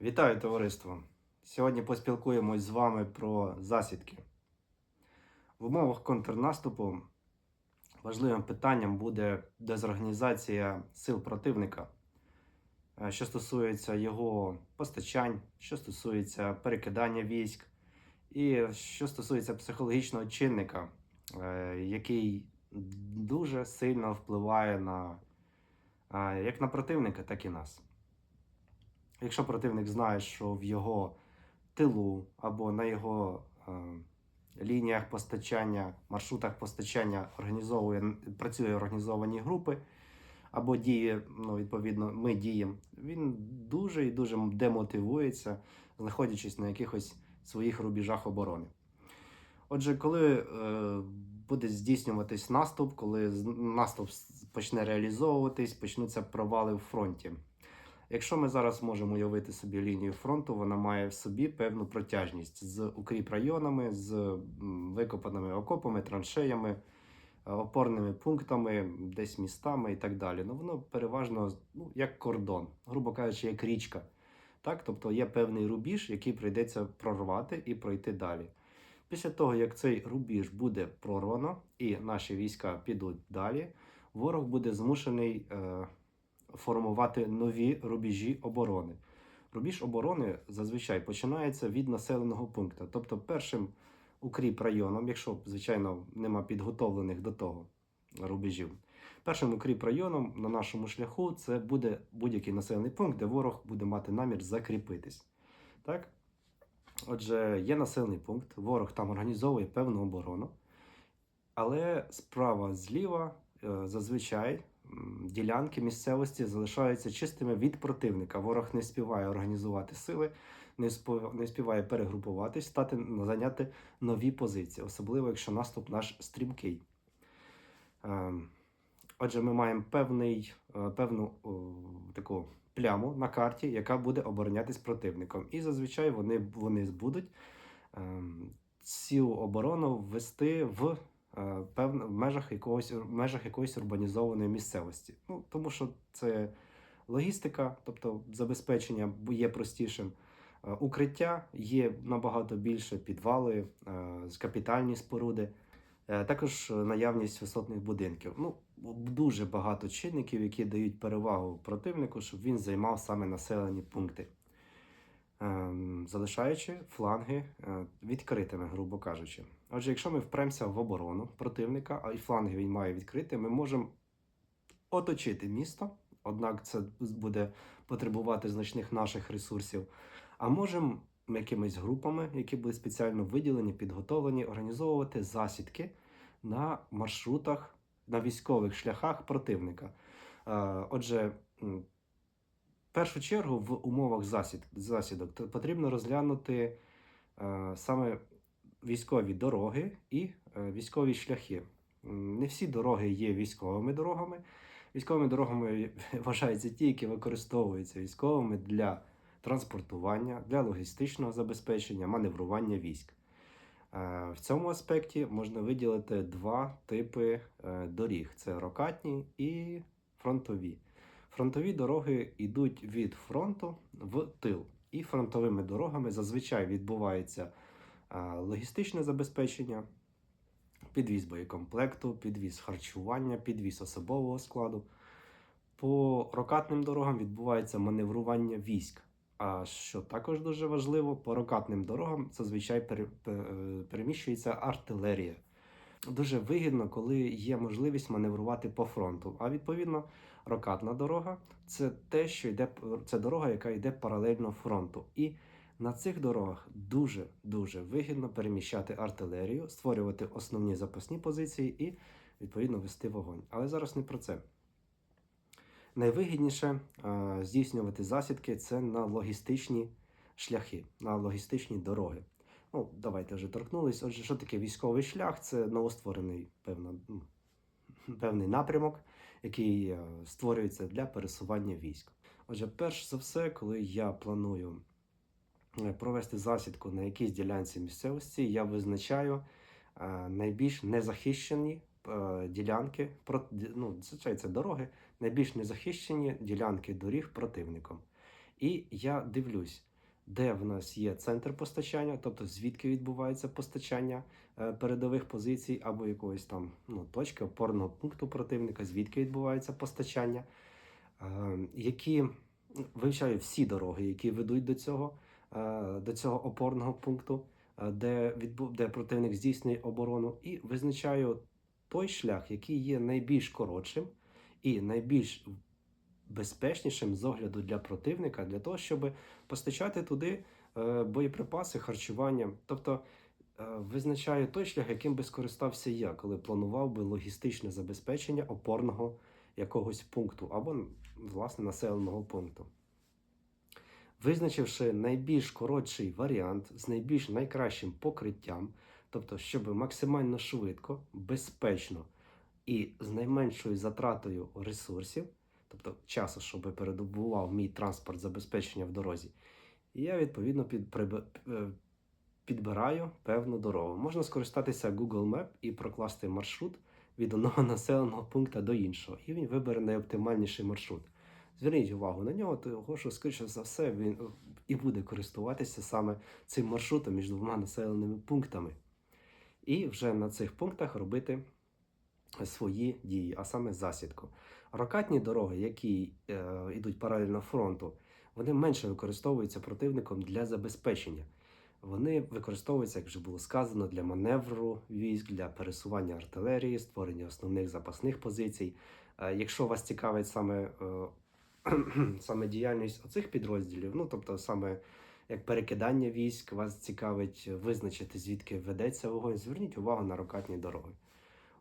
Вітаю товариство! Сьогодні поспілкуємось з вами про засідки. В умовах контрнаступу важливим питанням буде дезорганізація сил противника, е, що стосується його постачань, що стосується перекидання військ, і що стосується психологічного чинника, е, який дуже сильно впливає на е, як на противника, так і нас. Якщо противник знає, що в його тилу або на його е, лініях постачання, маршрутах постачання організовує, працює організовані групи, або діє, ну, відповідно, ми діємо, він дуже і дуже демотивується, знаходячись на якихось своїх рубежах оборони. Отже, коли е, буде здійснюватись наступ, коли наступ почне реалізовуватись, почнуться провали в фронті. Якщо ми зараз можемо уявити собі лінію фронту, вона має в собі певну протяжність з укріп-районами, з викопаними окопами, траншеями, е, опорними пунктами, десь містами і так далі. Ну воно переважно ну, як кордон, грубо кажучи, як річка. Так? Тобто є певний рубіж, який прийдеться прорвати і пройти далі. Після того, як цей рубіж буде прорвано і наші війська підуть далі, ворог буде змушений е, формувати нові рубежі оборони. Рубіж оборони зазвичай починається від населеного пункту. Тобто, першим укріп районом, якщо, звичайно, нема підготовлених до того рубежів, першим укріп районом на нашому шляху це буде будь-який населений пункт, де ворог буде мати намір закріпитись. Так? Отже, є населений пункт, ворог там організовує певну оборону, але справа зліва е, зазвичай ділянки місцевості залишаються чистими від противника. Ворог не співає організувати сили, не співає перегрупуватись, стати зайняти нові позиції, особливо якщо наступ наш стрімкий. Ем, Отже, ми маємо певний, е, певну таку пляму на карті, яка буде оборонятись противником. І зазвичай вони, вони будуть ем, цю оборону ввести в, певно, в, межах якогось, в межах якоїсь урбанізованої місцевості. Ну, тому що це логістика, тобто забезпечення є простішим. Е, Укриття є набагато більше підвали, е, капітальні споруди. Е, Також е, наявність висотних будинків. Ну, дуже багато чинників, які дають перевагу противнику, щоб він займав саме населені пункти, ем, залишаючи фланги е, відкритими, грубо кажучи. Отже, якщо ми впремося в оборону противника, а і фланги він має відкрити, ми можемо оточити місто, однак це буде потребувати значних наших ресурсів. А можемо якимись групами, які були спеціально виділені, підготовлені, організовувати засідки на маршрутах, на військових шляхах противника. Е, Отже, в першу чергу в умовах засід, засідок потрібно розглянути е, саме військові дороги і е, військові шляхи. Не всі дороги є військовими дорогами. Військовими дорогами вважаються ті, які використовуються військовими для транспортування, для логістичного забезпечення, маневрування військ. Е, В цьому аспекті можна виділити два типи е, доріг: це рокатні і фронтові. Фронтові дороги йдуть від фронту в тил, і фронтовими дорогами зазвичай відбувається логістичне забезпечення, підвіз боєкомплекту, підвіз харчування, підвіз особового складу. По рокатним дорогам відбувається маневрування військ. А що також дуже важливо, по рокатним дорогам зазвичай е, переміщується артилерія. Дуже вигідно, коли є можливість маневрувати по фронту. А відповідно, рокатна дорога це те, що йде це дорога, яка йде паралельно фронту. І на цих дорогах дуже дуже вигідно переміщати артилерію, створювати основні запасні позиції і відповідно вести вогонь. Але зараз не про це. Найвигідніше е, здійснювати засідки це на логістичні шляхи, на логістичні дороги. Ну, давайте вже торкнулись. Отже, що таке військовий шлях? Це новостворений певно, м, певний напрямок, який е, створюється для пересування військ. Отже, перш за все, коли я планую провести засідку на якійсь ділянці місцевості, я визначаю е, найбільш незахищені е, ділянки, ну, це дороги, найбільш незахищені ділянки доріг противником. І я дивлюсь, де в нас є центр постачання, тобто звідки відбувається постачання е, передових позицій або якоїсь там ну, точки опорного пункту противника, звідки відбувається постачання, е, які вивчаю всі дороги, які ведуть до цього, е, до цього опорного пункту, е, де, відбу, де противник здійснює оборону, і визначаю той шлях, який є найбільш коротшим і найбільш безпечнішим з огляду для противника, для того, щоб постачати туди е, боєприпаси, харчування. Тобто е, визначаю той шлях, яким би скористався я, коли планував би логістичне забезпечення опорного якогось пункту або власне населеного пункту. Визначивши найбільш коротший варіант з найбільш найкращим покриттям, тобто, щоб максимально швидко, безпечно і з найменшою затратою ресурсів, тобто часу, щоб передобував мій транспорт забезпечення в дорозі, я відповідно під, приб- е, підбираю певну дорогу. Можна скористатися Google Map і прокласти маршрут від одного населеного пункту до іншого, і він вибере найоптимальніший маршрут. Зверніть увагу на нього, того що, скоріше за все, він е, і буде користуватися саме цим маршрутом між двома населеними пунктами. І вже на цих пунктах робити свої дії, а саме засідку. Рокатні дороги, які е, йдуть паралельно фронту, вони менше використовуються противником для забезпечення. Вони використовуються, як вже було сказано, для маневру військ, для пересування артилерії, створення основних запасних позицій. Е, Якщо вас цікавить саме, е, саме діяльність оцих підрозділів, ну тобто саме як перекидання військ, вас цікавить визначити, звідки ведеться вогонь, зверніть увагу на рокатні дороги.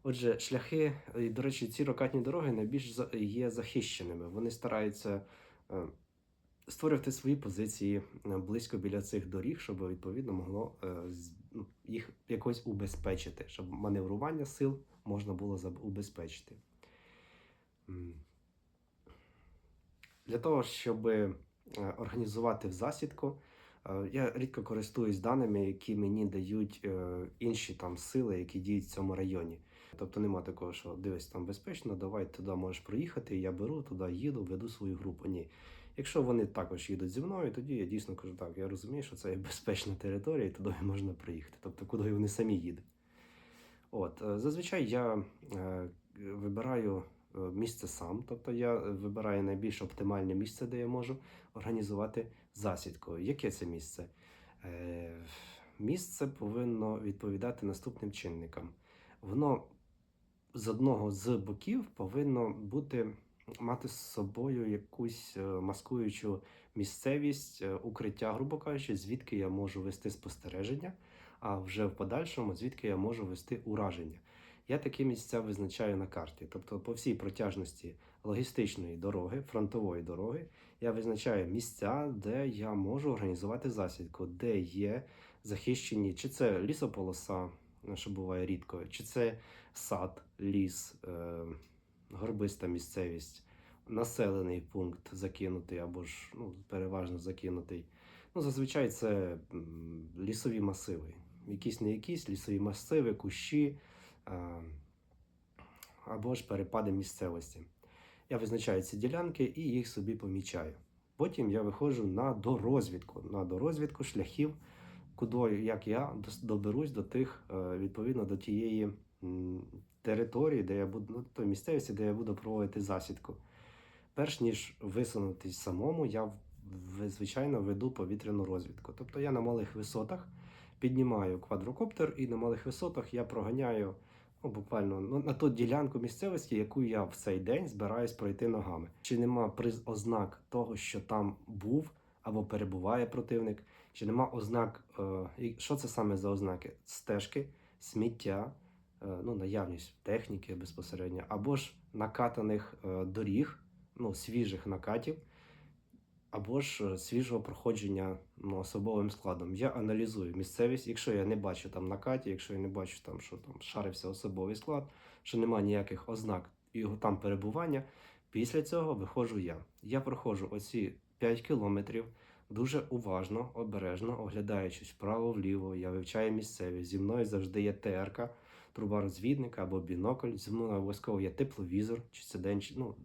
Отже, шляхи, і, до речі, ці рокатні дороги найбільш є захищеними. Вони стараються е, створювати свої позиції е, близько біля цих доріг, щоб відповідно могло е, ну, їх якось убезпечити, щоб маневрування сил можна було убезпечити. Для того, щоб е, організувати засідку, е, я рідко користуюсь даними, які мені дають е, інші там сили, які діють в цьому районі. Тобто нема такого, що дивись, там безпечно, давай туди можеш проїхати, я беру, туди їду, веду свою групу. Ні. Якщо вони також їдуть зі мною, тоді я дійсно кажу, так, я розумію, що це є безпечна територія, і туди можна приїхати. Тобто, куди вони самі їдуть. От, зазвичай я вибираю місце сам, тобто я вибираю найбільш оптимальне місце, де я можу організувати засідку. Яке це місце? Е, Місце повинно відповідати наступним чинникам. Воно з одного з боків повинно бути мати з собою якусь е, маскуючу місцевість, е, укриття, грубо кажучи, звідки я можу вести спостереження, а вже в подальшому звідки я можу вести ураження. Я такі місця визначаю на карті. Тобто по всій протяжності логістичної дороги, фронтової дороги, я визначаю місця, де я можу організувати засідку, де є захищені, чи це лісополоса, що буває рідко, чи це сад, ліс, е, горбиста місцевість, населений пункт закинутий або ж ну, переважно закинутий. Ну, зазвичай це лісові масиви. Якісь не якісь лісові масиви, кущі або ж перепади місцевості. Я визначаю ці ділянки і їх собі помічаю. Потім я виходжу на дорозвідку, на дорозвідку шляхів, куди як я доберусь до тих, е, відповідно до тієї території, де я буду, ну, тої місцевості, де я буду проводити засідку. Перш ніж висунутись самому, я звичайно веду повітряну розвідку. Тобто я на малих висотах піднімаю квадрокоптер, і на малих висотах я проганяю ну, буквально ну, на ту ділянку місцевості, яку я в цей день збираюсь пройти ногами. Чи нема приз ознак того, що там був або перебуває противник, чи нема ознак, е, що це саме за ознаки? Стежки, сміття, е, ну, наявність техніки безпосередньо, або ж накатаних е, доріг, ну, свіжих накатів, або ж е, свіжого проходження ну, особовим складом. Я аналізую місцевість, якщо я не бачу там накаті, якщо я не бачу там, що там шарився особовий склад, що немає ніяких ознак його там перебування. Після цього виходжу я. Я проходжу оці 5 кілометрів дуже уважно, обережно, оглядаючись вправо-вліво, я вивчаю місцевість. Зі мною завжди є ТРК, труба розвідника або бінокль. Зі мною обов'язково є тепловізор, чи це день, чи- ну,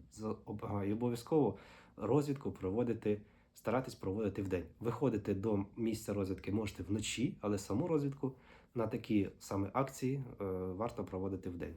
і обов'язково розвідку проводити старатись проводити вдень. Виходити до місця розвідки можете вночі, але саму розвідку на такі саме акції е, варто проводити вдень.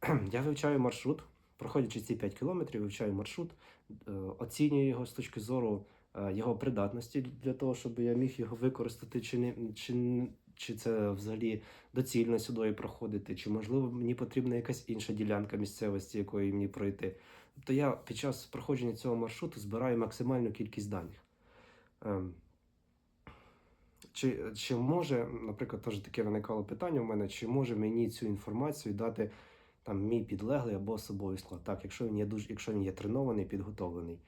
Я вивчаю маршрут, проходячи ці 5 кілометрів, вивчаю маршрут, е, оцінюю його з точки зору е, його придатності для того, щоб я міг його використати, чи не чи, чи це взагалі доцільно сюди проходити, чи можливо мені потрібна якась інша ділянка місцевості, якої мені пройти. Тобто я під час проходження цього маршруту збираю максимальну кількість даних. Ем, Чи, чи може, наприклад, теж таке виникало питання у мене, чи може мені цю інформацію дати там мій підлеглий або особовий склад? Так, якщо він є дуже, якщо він є тренований, підготовлений.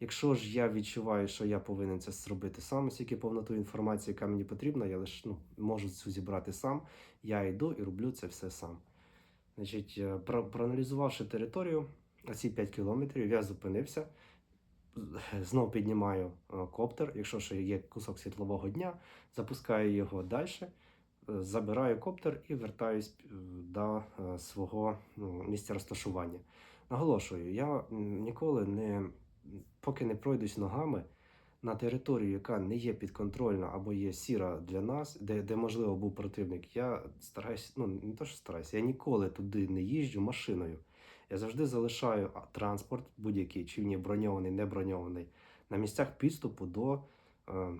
Якщо ж я відчуваю, що я повинен це зробити сам, оскільки повноту інформації, яка мені потрібна, я лише ну, можу цю зібрати сам, я йду і роблю це все сам. Значить, е, про, проаналізувавши територію, ці 5 кілометрів, я зупинився, знов піднімаю е, коптер, якщо ще є кусок світлового дня, запускаю його далі, забираю коптер і вертаюсь е, до е, свого ну, місця розташування. Наголошую, я ніколи не, поки не пройдусь ногами на територію, яка не є підконтрольна або є сіра для нас, де, де можливо був противник, я стараюсь, ну не то, що стараюсь, я ніколи туди не їжджу машиною. Я завжди залишаю транспорт, будь-який, чи він є броньований, не броньований, на місцях підступу до е,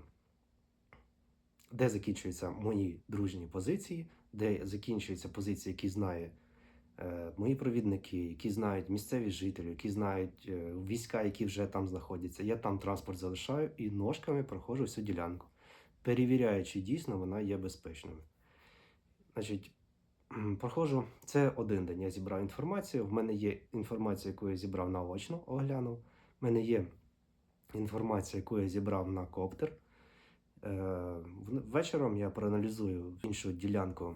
де закінчуються мої дружні позиції, де закінчуються позиції, які знає е, мої провідники, які знають місцеві жителі, які знають е, війська, які вже там знаходяться. Я там транспорт залишаю і ножками проходжу всю ділянку, перевіряю, чи дійсно вона є безпечною. Значить, проходжу це один день. Я зібрав інформацію. В мене є інформація, яку я зібрав наочно, оглянув. В мене є інформація, яку я зібрав на коптер. Е, Вечором я проаналізую іншу ділянку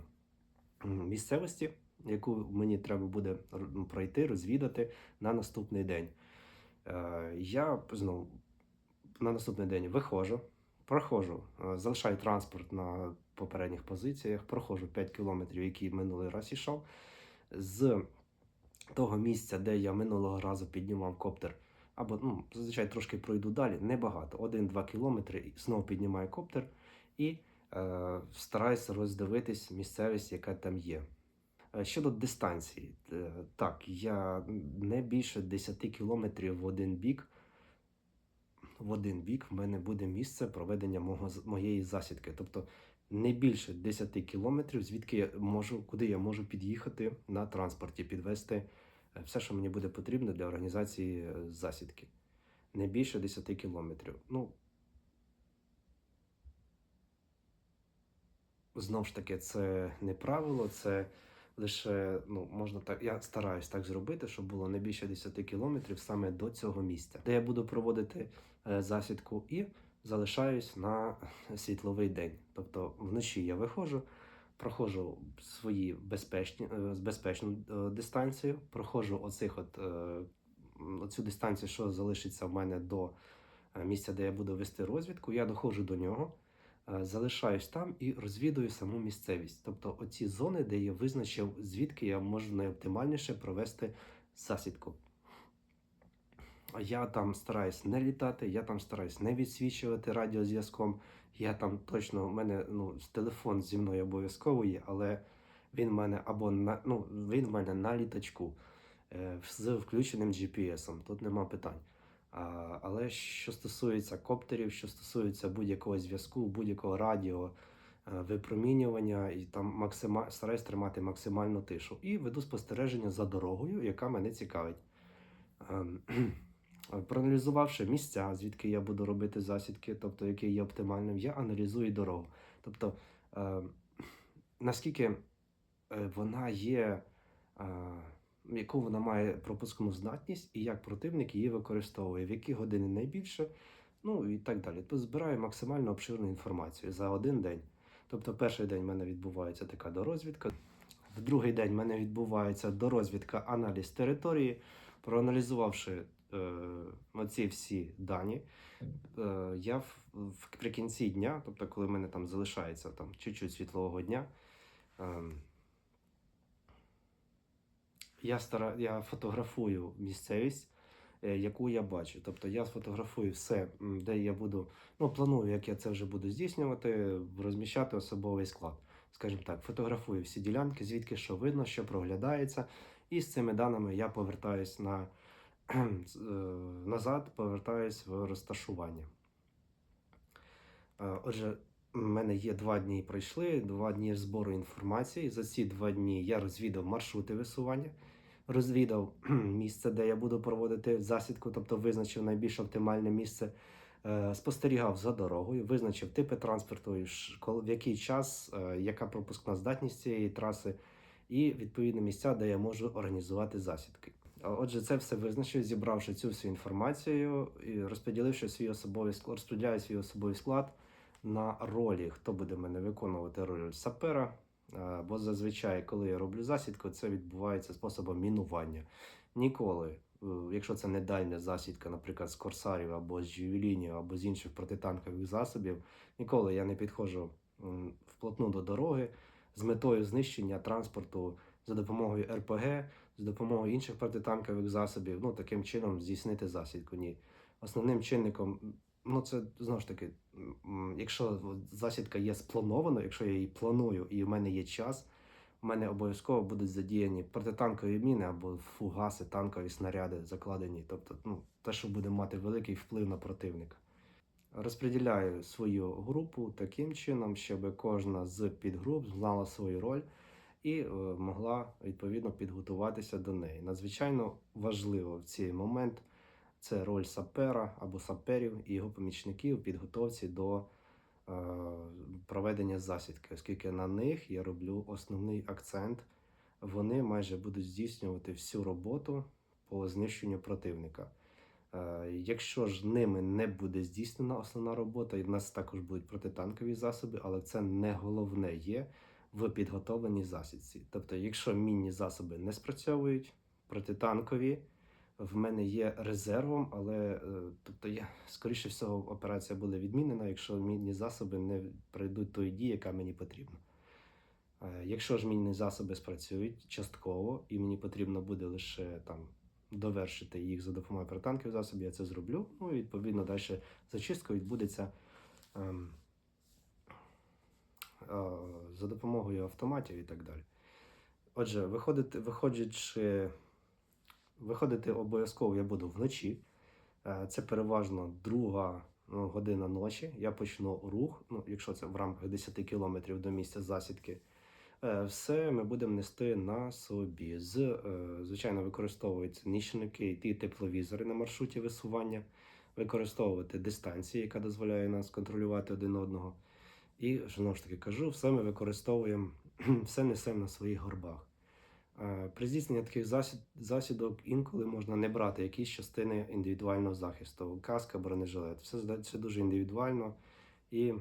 місцевості, яку мені треба буде пройти, розвідати на наступний день. Е, Я знову на наступний день виходжу, проходжу, е, залишаю транспорт на попередніх позиціях, проходжу 5 кілометрів, які минулий раз ішов. З того місця, де я минулого разу піднімав коптер, або ну, зазвичай трошки пройду далі, небагато, 1-2 кілометри, знову піднімаю коптер і е, стараюся роздивитись місцевість, яка там є. Е, Щодо дистанції, е, так, я не більше 10 кілометрів в один бік. В один бік в мене буде місце проведення мого, моєї засідки. Тобто не більше 10 кілометрів, звідки я можу, куди я можу під'їхати на транспорті, підвести е, все, що мені буде потрібно для організації е, засідки. Не більше 10 кілометрів. Ну, Знову ж таки, це не правило, це лише ну, можна так. Я стараюсь так зробити, щоб було не більше 10 кілометрів саме до цього місця, де я буду проводити е, засідку і залишаюсь на світловий день. Тобто вночі я виходжу, проходжу свої безпечні, е, безпечну е, дистанцію, проходжу оцих от, е, оцю дистанцію, що залишиться в мене до місця, де я буду вести розвідку. Я доходжу до нього залишаюсь там і розвідую саму місцевість. Тобто оці зони, де я визначив, звідки я можу найоптимальніше провести засідку. Я там стараюсь не літати, я там стараюсь не відсвічувати радіозв'язком. Я там точно, у мене ну, телефон зі мною обов'язково є, але він в мене або на ну, він в мене на літачку е, з включеним GPS-ом. Тут нема питань. А, але що стосується коптерів, що стосується будь-якого зв'язку, будь-якого радіо, е, випромінювання, і там максима... стараюсь тримати максимальну тишу. І веду спостереження за дорогою, яка мене цікавить. Ем, Проаналізувавши місця, звідки я буду робити засідки, тобто які є оптимальним, я аналізую дорогу. Тобто, е, наскільки е, вона є, е, яку вона має пропускну здатність, і як противник її використовує, в які години найбільше, ну і так далі. Тобто збираю максимально обширну інформацію за один день. Тобто, перший день в мене відбувається така дорозвідка. В другий день в мене відбувається дорозвідка, аналіз території. Проаналізувавши е, оці всі дані, е, я в, вприкінці дня, тобто, коли в мене там залишається там чуть-чуть світлового дня, е, я, стара, я фотографую місцевість, е, яку я бачу. Тобто я сфотографую все, де я буду, ну планую, як я це вже буду здійснювати, розміщати особовий склад. Скажімо так, фотографую всі ділянки, звідки що видно, що проглядається, і з цими даними я повертаюсь на назад, повертаюсь в розташування. Е, Отже, в мене є два дні пройшли, два дні збору інформації. За ці два дні я розвідав маршрути висування, розвідав місце, де я буду проводити засідку, тобто визначив найбільш оптимальне місце, е, спостерігав за дорогою, визначив типи транспорту, в який час, е, яка пропускна здатність цієї траси, і відповідні місця, де я можу організувати засідки. Отже, це все визначив, зібравши цю всю інформацію і розподіливши свій особовий склад, розподіляю свій особовий склад на ролі, хто буде мене виконувати роль сапера. Е, Бо зазвичай, коли я роблю засідку, це відбувається способом мінування. Ніколи, е, якщо це не дальня засідка, наприклад, з корсарів або з джевелінів, або з інших протитанкових засобів, ніколи я не підходжу вплотну до дороги з метою знищення транспорту за допомогою РПГ, з допомогою інших протитанкових засобів, ну таким чином здійснити засідку. Ні. Основним чинником, ну це знову ж таки, якщо засідка є спланована, якщо я її планую і в мене є час, в мене обов'язково будуть задіяні протитанкові міни або фугаси, танкові снаряди закладені. Тобто, ну, те, що буде мати великий вплив на противника. Розподіляю свою групу таким чином, щоб кожна з підгруп знала свою роль і е, могла відповідно підготуватися до неї. Надзвичайно важливо в цей момент це роль сапера або саперів і його помічників у підготовці до е, проведення засідки, оскільки на них я роблю основний акцент. Вони майже будуть здійснювати всю роботу по знищенню противника. Е, Якщо ж ними не буде здійснена основна робота, і в нас також будуть протитанкові засоби, але це не головне є в підготовленій засідці. Тобто, якщо мінні засоби не спрацьовують, протитанкові в мене є резервом, але е, тобто я скоріше всього операція буде відмінена, якщо мінні засоби не пройдуть тої дії, яка мені потрібна. Е, Якщо ж мінні засоби спрацюють частково, і мені потрібно буде лише там довершити їх за допомогою протитанкових засобів, я це зроблю. Ну і відповідно далі зачистка відбудеться ем, е, за допомогою автоматів і так далі. Отже, виходити, виходячи, виходити обов'язково я буду вночі. Е, Це переважно друга ну, година ночі. Я почну рух, ну, якщо це в рамках 10 кілометрів до місця засідки. Е, Все ми будемо нести на собі. З, е, звичайно, використовуються нічники і тепловізори на маршруті висування, використовувати дистанцію, яка дозволяє нас контролювати один одного. І знову ж таки кажу, все ми використовуємо, все несемо на своїх горбах. Е, При здійсненні таких засідок інколи можна не брати якісь частини індивідуального захисту, каска, бронежилет. Все, це дуже індивідуально і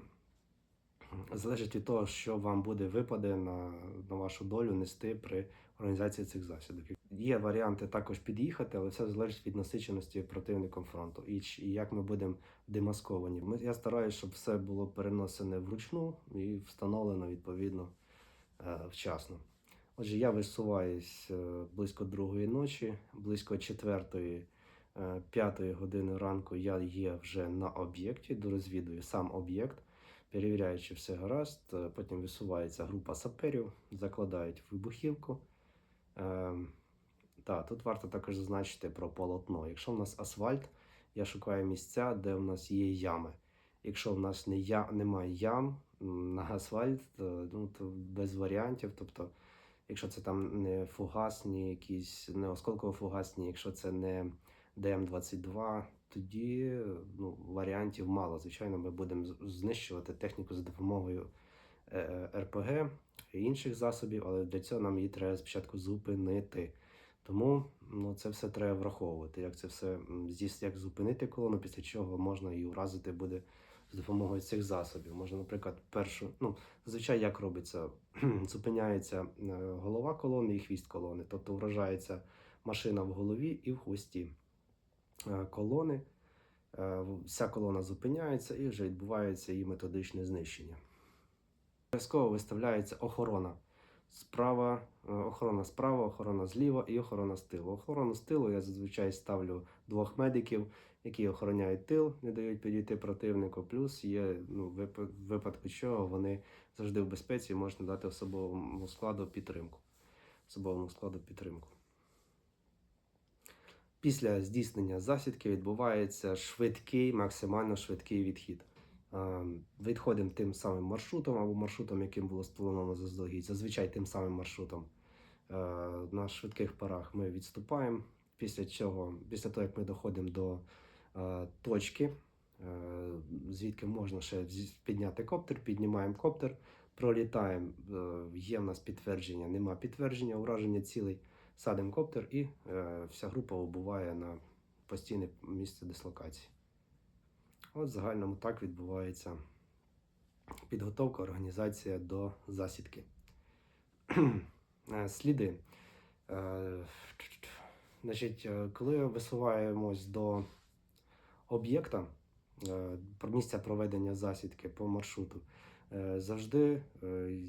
залежить від того, що вам буде випаде на, на вашу долю нести при організації цих засідок. Є варіанти також під'їхати, але все залежить від насиченості противником фронту і, як ми будемо демасковані. Ми, я стараюся, щоб все було переносене вручну і встановлено відповідно е, вчасно. Отже, я висуваюсь е, близько другої ночі, близько четвертої, е, п'ятої години ранку я є вже на об'єкті, дорозвідую сам об'єкт, перевіряючи все гаразд. Потім висувається група саперів, закладають вибухівку. Е, та, тут варто також зазначити про полотно. Якщо в нас асфальт, я шукаю місця, де в нас є ями. Якщо в нас не я, немає ям на асфальт, то, ну, то без варіантів. Тобто, якщо це там не фугасні, якісь не осколково-фугасні, якщо це не ДМ-22, тоді ну, варіантів мало. Звичайно, ми будемо знищувати техніку за допомогою РПГ і інших засобів, але для цього нам її треба спочатку зупинити. Тому ну, це все треба враховувати, як це все як зупинити колону, після чого можна її уразити буде з допомогою цих засобів. Можна, наприклад, першу, ну, зазвичай як робиться, зупиняється е, голова колони і хвіст колони, тобто вражається машина в голові і в хвості е, колони. Е, Вся колона зупиняється і вже відбувається її методичне знищення. Обов'язково виставляється охорона. справа, е, охорона справа, охорона зліва і охорона з тилу. Охорону з тилу я зазвичай ставлю двох медиків, які охороняють тил, не дають підійти противнику. Плюс є ну, випадку чого вони завжди в безпеці можна дати особовому складу підтримку. Особовому складу підтримку. Після здійснення засідки відбувається швидкий, максимально швидкий відхід. Е, Відходимо тим самим маршрутом або маршрутом, яким було сплановано заздалегідь. Зазвичай тим самим маршрутом. Е, На швидких парах ми відступаємо. Після цього, після того, як ми доходимо до е, точки, е, звідки можна ще підняти коптер, піднімаємо коптер, пролітаємо. Є в нас підтвердження, нема підтвердження, ураження цілей, садимо коптер і вся група убуває на постійне місце дислокації. От в загальному так відбувається підготовка, організація до засідки. Е, Сліди. Е, Значить, е, коли висуваємось до об'єкта, місця проведення засідки по маршруту, завжди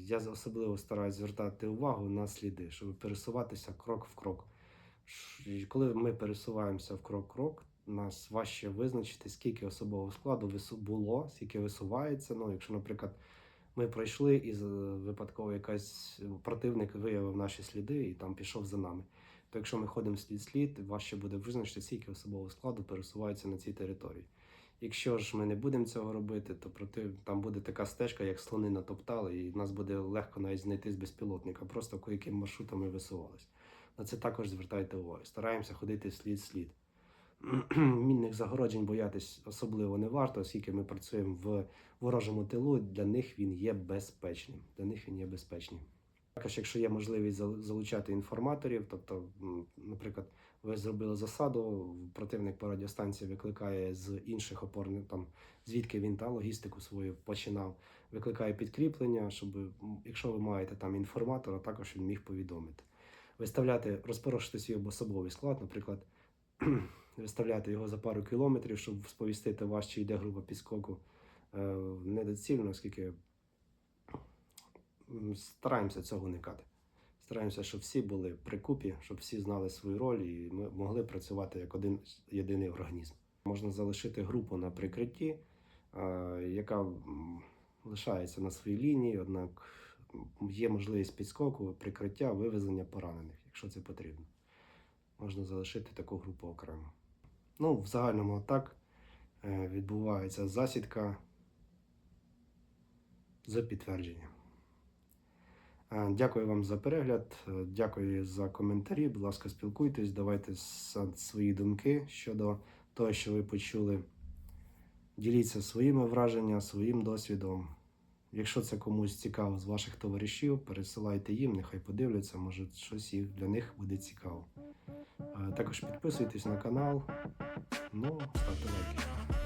я особливо стараюсь звертати увагу на сліди, щоб пересуватися крок в крок. Коли ми пересуваємося в крок-крок, нас важче визначити, скільки особового складу було, скільки висувається. Ну, якщо, наприклад, ми пройшли і випадково якась противник виявив наші сліди і там пішов за нами. То якщо ми ходимо слід слід, важче буде визначити, скільки особового складу пересувається на цій території. Якщо ж ми не будемо цього робити, то проти там буде така стежка, як слони натоптали, і нас буде легко навіть знайти з безпілотника, просто яким маршрутам ми висувалися. На це також звертайте увагу. Стараємося ходити слід-слід. Мінних загороджень боятись особливо не варто, оскільки ми працюємо в ворожому тилу, для них він є безпечним. Для них він є безпечним. Також, якщо є можливість залучати інформаторів, тобто, наприклад, ви зробили засаду, противник по радіостанції викликає з інших опорних, там звідки він та логістику свою починав, викликає підкріплення, щоб якщо ви маєте там інформатора, також він міг повідомити. Виставляти, розпорошити свій особовий склад, наприклад, виставляти його за пару кілометрів, щоб сповістити вас, чи йде група підскоку, е, недоцільно, оскільки стараємося цього уникати. Стараємося, щоб всі були при купі, щоб всі знали свою роль і ми могли працювати як один єдиний організм. Можна залишити групу на прикритті, е, яка лишається на своїй лінії, однак є можливість підскоку, прикриття, вивезення поранених, якщо це потрібно. Можна залишити таку групу окремо. Ну, в загальному так е, відбувається засідка за підтвердженням. Е, Дякую вам за перегляд, е, дякую за коментарі. Будь ласка, спілкуйтесь, давайте свої думки щодо того, що ви почули. Діліться своїми враженнями, своїм досвідом. Якщо це комусь цікаво з ваших товаришів, пересилайте їм, нехай подивляться, може щось їх для них буде цікаво. Е, Також підписуйтесь на канал. Ну, ставте лайки.